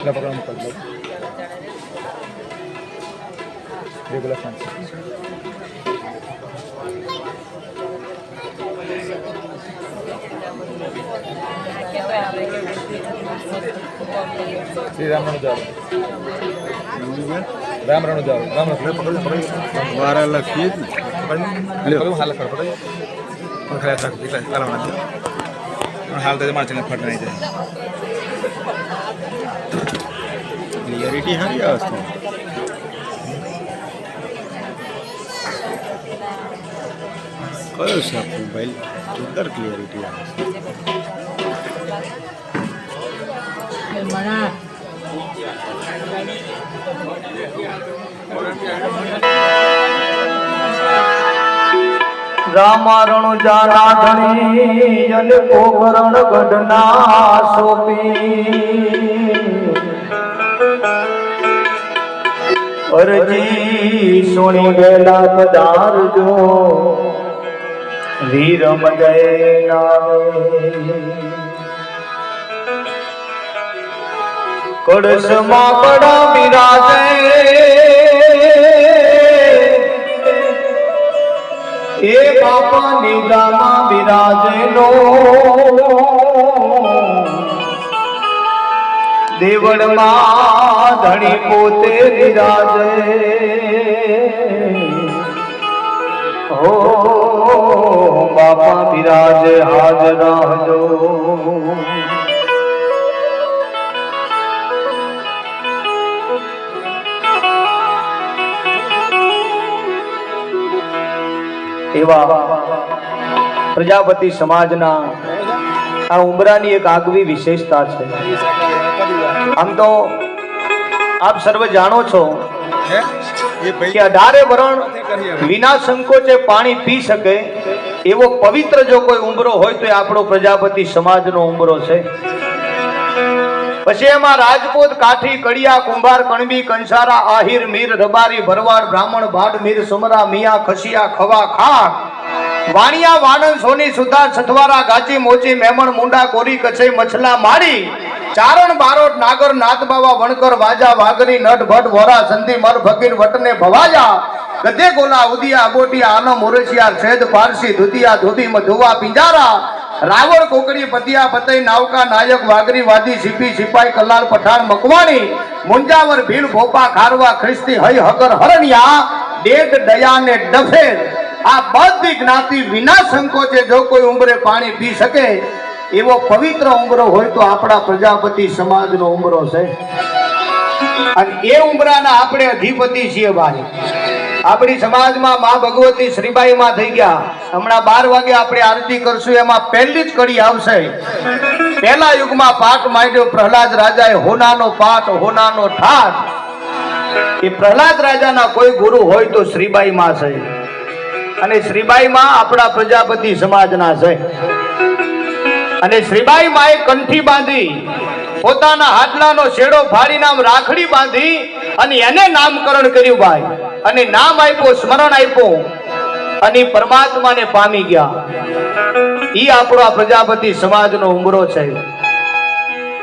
Pagamos para el Regular funds. Shri રામરણ જાવ રામરણ જાવ રામરણ પકડ પકડ બારા લખીએ. પકડ હાલ કર પકડ પણ પણ હાલ તો મારે ફટ નહીં જાય ક્લિયરિટી સારી આવે છે કયો છે આપણું મોબાઈલ જોરદાર ક્લિયરિટી આવે છે રામારણ જાના અને પોકરણ ગઢના સોપી. અરજી સુણી ગયેલા પધારજો. વીરમ જય કળશમાં પડા બિરાજે એ બાપા નિદ્રામાં બિરાજેલો. દેવળમાં ધણી પોતે બિરાજે હો બાપા બિરાજ હાજર રહજો એવા પ્રજાપતિ સમાજના આ ઉમરાની એક આગવી વિશેષતા છે. આમ તો આપ સર્વ જાણો છો કે અઢારે વરણ વિના સંકોચે પાણી પી શકે એવો પવિત્ર જો કોઈ ઉમરો હોય તો એ આપણો પ્રજાપતિ સમાજનો ઉમરો છે. પછી એમાં રાજપૂત કાઠી કડિયા કુંભાર કણબી કંસારા આહિર મીર રબારી ભરવાડ બ્રાહ્મણ ભાડ મીર સુમરા મિયા ખસિયા ખવા ખા વાણિયા વાણંદ સોની સુધાર સથવારા ગાચી મોચી મેમણ મુંડા કોરી કચઈ મછલા માળી ચારણ બારોટ નાગર નાથ બાવા વણકર વાજા વાઘરી નટ ભટ વોરા સંધિ મર ફકીર વટને ભવાજા. ગધે ગોલા ઉદિયા અબોટિયા આનો મોરસિયા છેદ પારસી ધુતિયા ધોબી મધુવા પિંજારા. રાવણ કોકડી પતિયા પતઈ નાવકા નાયક વાઘરી વાદી સિપી સિપાઈ કલાલ પઠાણ મકવાણી. મુંજાવર ભીલ ભોપા ખારવા ખ્રિસ્તી હઈ હકર હરણિયા. ડેડ દયા ને ડફેર આ બધી જ્ઞાતિ વિના સંકોચે જો કોઈ ઉંબરે પાણી પી શકે. એવો પવિત્ર ઉમરો હોય તો આપણા પ્રજાપતિ સમાજનો ઉમરો છે. અને એ ઉમરાના આપણે અધિપતિ છીએ ભાઈ. આપણી સમાજમાં મા ભગવતી શ્રીબાઈ માં થઈ ગયા. હમણાં બાર વાગે આપણે આરતી કરશું, એમાં પહેલી જ કડી આવશે. પહેલા યુગમાં પાઠ માંડ્યો પ્રહલાદ રાજાએ, હોનાનો પાઠ, હોનાનો ઠાઠ. એ પ્રહલાદ રાજાના કોઈ ગુરુ હોય તો શ્રીબાઈ માં છે. અને શ્રીબાઈ માં આપણા પ્રજાપતિ સમાજના છે. અને શ્રીબાઈ માએ કંઠી બાંધી, પોતાના હાડલાનો શેડો ફાડી નામ રાખડી બાંધી અને એને નામકરણ કર્યું ભાઈ. અને નામ આપ્યું, સ્મરણ આપ્યું અને પરમાત્માને પામી ગયા. ઈ આપણો આ પ્રજાપતિ સમાજનો ઉમરો છે.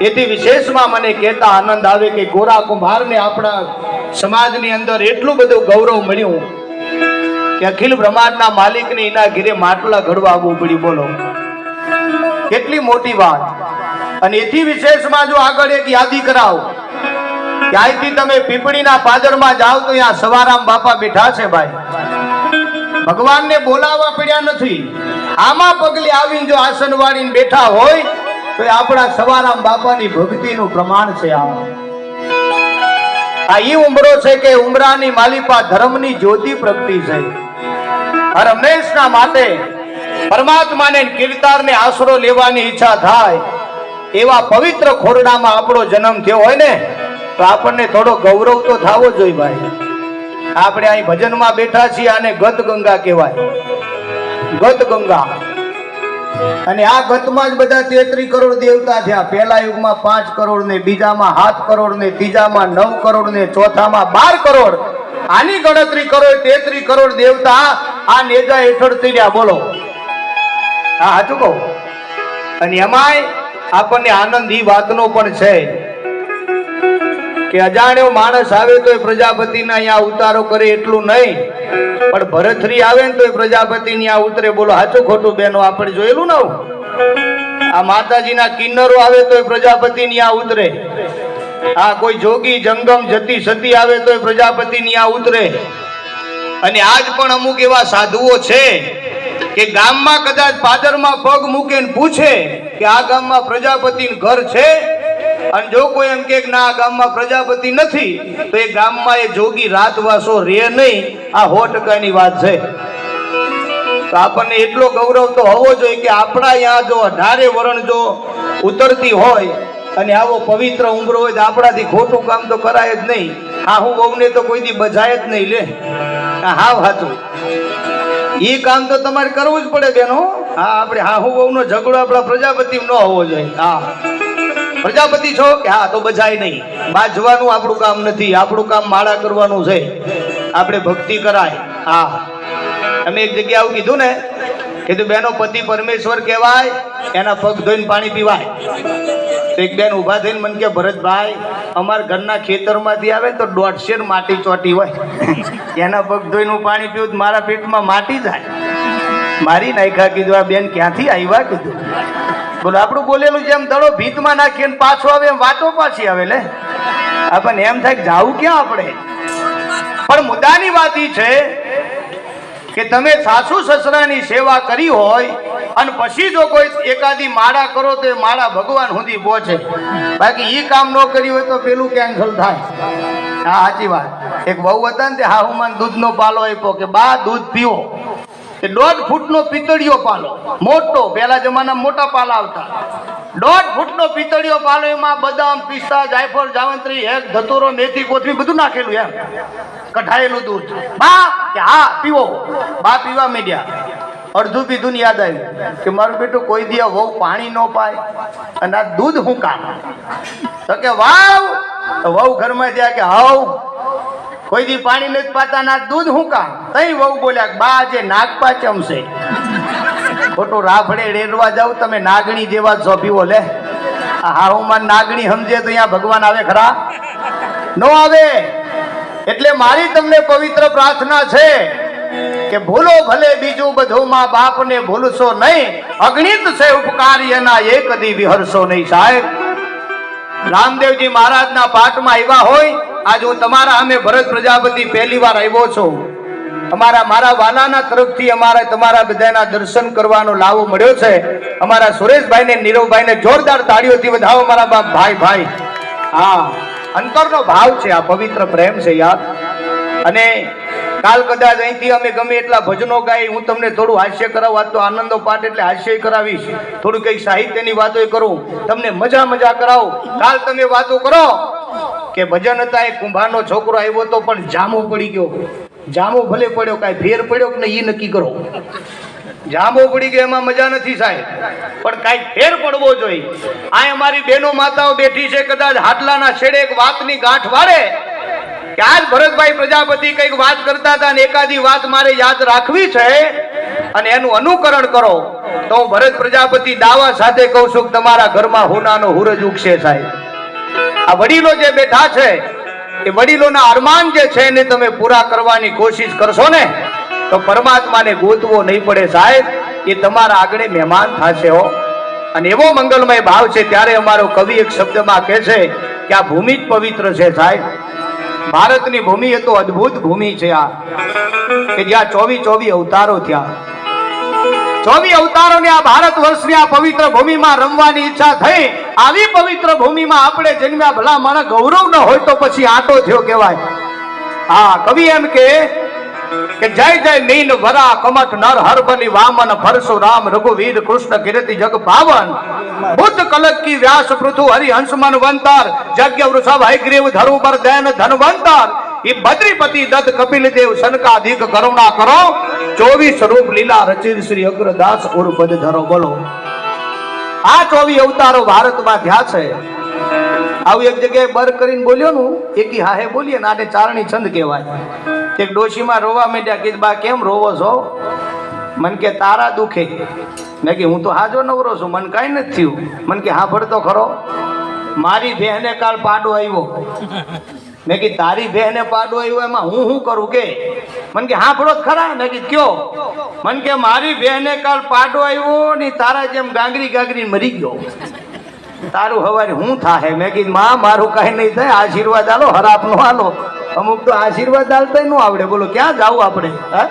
એથી વિશેષમાં મને કહેતા આનંદ આવે કે ગોરા કુંભારને આપણા સમાજની અંદર એટલું બધું ગૌરવ મળ્યું કે અખિલ બ્રહ્માંડના માલિકને એના ઘીરે માટલા ઘડવા આવવું પડ્યું. બોલો. કેટલી મોટી વાત. અને એથી વિશેષમાં જો આગળ એક યાદી કરાવ, ક્યાંયથી તમે પીપળીના પાદરમાં જાઓ તો ત્યાં સવારામ બાપા બેઠા છે ભાઈ. ભગવાનને બોલાવવા પડ્યા નથી. આમાં પગલે આવીને જો આસન વાળીને બેઠા હોય, તો એ આપણા સવારામ બાપાની ભક્તિનું પ્રમાણ છે આ આ ઈ ઉમરો છે કે ઉમરાની માલિપા ધર્મની જ્યોતિ પ્રગટી છે હર હંમેશના માટે પરમાત્માને કીર્તારને આશરો લેવાની ઈચ્છા થાય, એવા પવિત્ર ખોરડામાં આપણો જન્મ થયો હોય ને, તો આપણને થોડો ગૌરવ તો થવો જોઈએ ભાઈ. આપણે અહીં ભજનમાં બેઠા છીએ, આને ગત ગંગા કહેવાય. ગત ગંગા અને આ ગતમાં જ બધા તેત્રી કરોડ દેવતા થયા. પહેલા યુગમાં પાંચ કરોડ ને બીજામાં સાત કરોડ ને ત્રીજામાં નવ કરોડ ને ચોથામાં બાર કરોડ. આની ગણતરી કરો, તેત્રી કરોડ દેવતા આ નેજા હેઠળ તીર્યા બોલો. હા સાચું કહું? અને એમાંય આપણને આનંદ ઈ વાતનો પણ છે કે અજાણ્યો માણસ આવે તો એ પ્રજાપતિના અહીંયા ઉતારો કરે એટલું નહીં. પણ ભરથરી આવે ને તો એ પ્રજાપતિની આ ઉતરે. બોલો સાચું ખોટું બેનો, આપણે જોયેલું ને આ માતાજીના કિન્નરો આવે તો એ પ્રજાપતિની આ ઉતરે. આ કોઈ જોગી જંગમ જતી સતી આવે તો એ પ્રજાપતિની આ ઉતરે. અને આજ પણ અમુક એવા સાધુઓ છે કે ગામમાં કદાચ પાદરમાં પગ મૂકે પૂછે કે આ ગામમાં પ્રજાપતિ ઘર છે? અને જો કોઈ એમ કે ના, આ ગામમાં પ્રજાપતિ નથી, તો એ ગામમાં એ જોગી રાતવાસો રે નહીં. આ સો ટકાની વાત છે. તો આપણને એટલો ગૌરવ તો હોવો જોઈએ કે આપણા ત્યાં જો અઢારે વરણ જો ઉતરતી હોય અને આવો પવિત્ર ઉમરો હોય તો આપણાથી ખોટું કામ તો કરાય જ નહીં. હા હું બહુને તો કોઈ દી બજાય જ નહીં લે. હાવ હાચું. એ કામ તો તમારે કરવું જ પડે બેનો. હા, આપણે હા, હું બહુનો ઝઘડો આપણા પ્રજાપતિ ન હોવો જોઈએ. હા. પ્રજાપતિ છો? કે હા, તો બજાય નહીં. બાજવાનું આપણું કામ નથી. આપણું કામ માળા કરવાનું છે. આપણે ભક્તિ કરાય. હા. અમે એક જગ્યા આવું કીધું ને કીધું બેનો પતિ પરમેશ્વર કહેવાય, એના પગ ધોઈને પાણી પીવાય. એક બેન ઊભા થઈને મને કે, ભરતભાઈ, અમારા ઘરના ખેતરમાંથી આવે તો દોઢશેર માટી ચોટી હોય. એના પગ ધોઈને હું પાણી પીવું મારા પેટમાં માટી જાય. મારી નાખ્યા કીધું, આ બેન ક્યાંથી આવ્યા? કીધું. બોલો, આપણું બોલેલું જેમ દડો ભીતમાં નાખીએ પાછો આવે એમ વાતો પાછી આવે લે. આપણને એમ થાય જાવું ક્યાં આપણે? પણ મુદ્દાની વાત એ છે કે તમે સાસુ સસરાની સેવા કરી હોય અને પછી જો કોઈ એકાદી માળા કરો તો એ માળા ભગવાન સુધી પહોંચે. બાકી ઈ કામ ન કર્યું હોય તો પેલું કેન્સલ થાય. હા, સાચી વાત. એક બહુ હતા ને તે હાહુમાન દૂધનો પાલો આપ્યો કે, બા, દૂધ પીવો એ દોઢ ફૂટનો પિત્તળિયો પાલો. મોટો. પહેલા જમાના મોટા પાલા આવતા. દોઢ ફૂટનો પિતળીઓ પાલો બદામ, પિસ્તા, જાયફળ, જાવંત્રી એક ધતુરો, મેથી કોથમી બધું નાખેલું એમ. કઢાયેલું દૂધ. બા, કે હા, પીવો. બા પીવા મીડ્યા. અડધું પીધું યાદ આવ્યું કે મારું બેટું કોઈ દી વહુ પાણી ન પાય અને આ દૂધ હું કામ? તો કે, વાવ. વહુ ઘરમાં ત્યાં કે હાવ કોઈ દી પાણી નથી પાતા ના દૂધ હું કામ? તઈ વહુ બોલ્યા બા જે નાગ પાચમ છે. ખોટું રાફડે રેડવા જાવ, તમે નાગણી જેવા જ છો, પીવો લે. હાહુમાં નાગણી સમજે તો અહીંયા ભગવાન આવે ખરા? નો આવે. એટલે મારી તમને પવિત્ર પ્રાર્થના છે કે ભૂલો ભલે બીજું બધું માં બાપને ભૂલશો નહીં. અગણિત છે ઉપકાર્યના એના એક દી વિહરશો નહીં સાહેબ. રામદેવજી મહારાજના પાઠમાં આવ્યા હોય. આજ હું તમારા અમે ભરત પ્રજાપતિ પહેલી વાર આવ્યો છું. અમારા, મારા વાલાના તરફથી અમારા, તમારા બધાના દર્શન કરવાનો લાવો મળ્યો છે. અમારા સુરેશભાઈ ને નીરવભાઈ ને જોરદાર તાળીઓથી વધાવો મારા બાપ. ભાઈ ભાઈ. હા, અંતરનો ભાવ છે, આ પવિત્ર પ્રેમ છે, યાર. અને કાલ કદાચ અહીંથી અમે ગમે એટલા ભજનો ગાઈ, હું તમને થોડું હાસ્ય કરાવું. આજ તો આનંદો પાઠ એટલે હાસ્ય કરાવીશ. થોડું કંઈક સાહિત્યની વાતો કરું. તમને મજા મજા કરાવું. કાલ તમે વાતો કરો. કે ભજન હતા એ કુંભારનો છોકરો આવ્યો તો પણ જામો પડી ગયો. જામો ભલે પડ્યો કાંઈ ફેર પડ્યો કે નહીં એ નક્કી કરો. જાંબો પડી ગયો, એમાં મજા નથી સાહેબ. પણ કાંઈ ફેર પડવો જોઈએ. આ અમારી બેનો માતાઓ બેઠી છે, કદાચ હાટલાના છેડે એક વાતની ગાંઠ વાળે. કે આજ ભરતભાઈ પ્રજાપતિ કંઈક વાત કરતા હતા અને એકાદી વાત મારે યાદ રાખવી છે અને એનું અનુકરણ કરો. તો હું ભરત પ્રજાપતિ દાવા સાથે કહું છું કે તમારા ઘરમાં હોનાનો હુરજ ઉગશે સાહેબ. આ વડીલો જે બેઠા છે એ વડીલોના અરમાન જે છે એને તમે પૂરા કરવાની કોશિશ કરશો ને, તો પરમાત્માને ગોતવો નહીં પડે સાહેબ. એ તમારા આગળ મહેમાન થશે હો. અને એવો મંગલમય ભાવ છે, ત્યારે અમારો કવિ એક શબ્દમાં કહે છે કે આ ભૂમિ જ પવિત્ર છે સાહેબ. ભારતની ભૂમિ એ તો અદ્ભુત ભૂમિ છે આ. કે જ્યાં ચોવી ચોવી અવતારો થયા. ચોવી અવતારોની આ ભારત વર્ષની આ પવિત્ર ભૂમિમાં રમવાની ઈચ્છા થઈ. આવી પવિત્ર ભૂમિમાં આપણે જન્મ્યા ભલા મને ગૌરવ ન હોય તો પછી આટો થયો કહેવાય. હા, કવિ એમ કે કે જય જય નીન વરા કમઠ નર હરબલી વામન પરશુરામ રઘુવીર કૃષ્ણ કીર્તિ જગ પાવન બુદ્ધ કલક કી વ્યાસ પૃથુ હરિ હંસમન વંતર. જગ્ય વૃષભ હૈગ્રીવ ધરુબર દૈન ધનવંતર ઈ બદ્રીપતિ દત્ત કપિલ દેવ સનકાધિક કરુણા કરો. ચોવીસ રૂપ લીલા રચિત શ્રી અગ્રદાસ ઉર્પદ ધરો બોલો. આ ચોવી અવતારો ભારતમાં થયા છે. આવું એક જગ્યાએ બર કરીને બોલ્યો નું, એકી હાહે બોલીએ ને, આને ચારણી છંદ કહેવાય. એક ડોશીમાં રોવા માંડ્યા કે બા, કેમ રોવો છો? મન કે, તારા દુખે. મેં કે હું તો હાજો નવરો છું, મન કાંઈ નથી થયું. મન કે, હા ભરતો ખરો. મારી બહેને કાલ પાડો આવ્યો. મેં કીધું, તારી બહેને પાડો આવ્યો એમાં, હું શું કરું કે? મને કે, હા પડો ખરા. મેં કીધું, કયો? મને કે, મારી બહેને કાલ પાડો આવ્યો ને તારા જેમ ગાંગરી ગાંગરી મરી ગયો. તારું હવારે હું થાહે? મેં કીધું, માં, મારું કાંઈ નહીં થાય, આશીર્વાદ આલો હરાપ નો આલો. અમુક તો આશીર્વાદ આલતા ન આવડે. બોલો, ક્યાં જાવું આપણે? હા?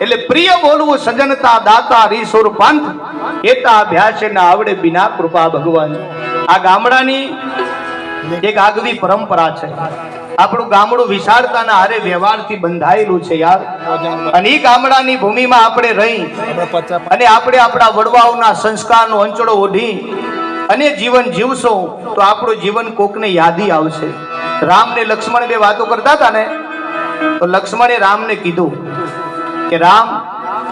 એટલે પ્રિય બોલવું સજનતા દાતા રીસુર પંથ, એતા અભ્યાસ આવડે બિના કૃપા ભગવાન. આ ગામડાની એક આગવી પરંપરા છે. આપણું ગામડું વિશાળતાના હારે વ્યવહારથી બંધાયેલું છે યાર. અને એ ગામડાની ભૂમિમાં આપણે રહી અને આપણે આપણા વડવાઓના સંસ્કારનો અંચળો ઓઢી અને જીવન જીવશો તો આપણું જીવન કોકને યાદી આવશે. રામ ને લક્ષ્મણ બે વાતો કરતા હતા ને, તો લક્ષ્મણે રામને કીધું કે, રામ,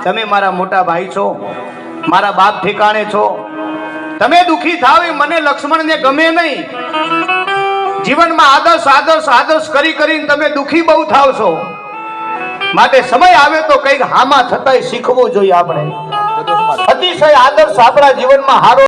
તમે મારા મોટા ભાઈ છો, મારા બાપ ઠેકાણે છો. તમે દુખી થાવ એ મને લક્ષ્મણને ગમે નહીં. જીવનમાં આદર્શ આદર્શ આદર્શ કરી કરીને તમે દુખી બહુ થાવ છો. માટે સમય આવે તો કંઈક હામાં થતાંય શીખવું જોઈએ આપણે. અતિશય આદર્શ આપણા જીવનમાં હારો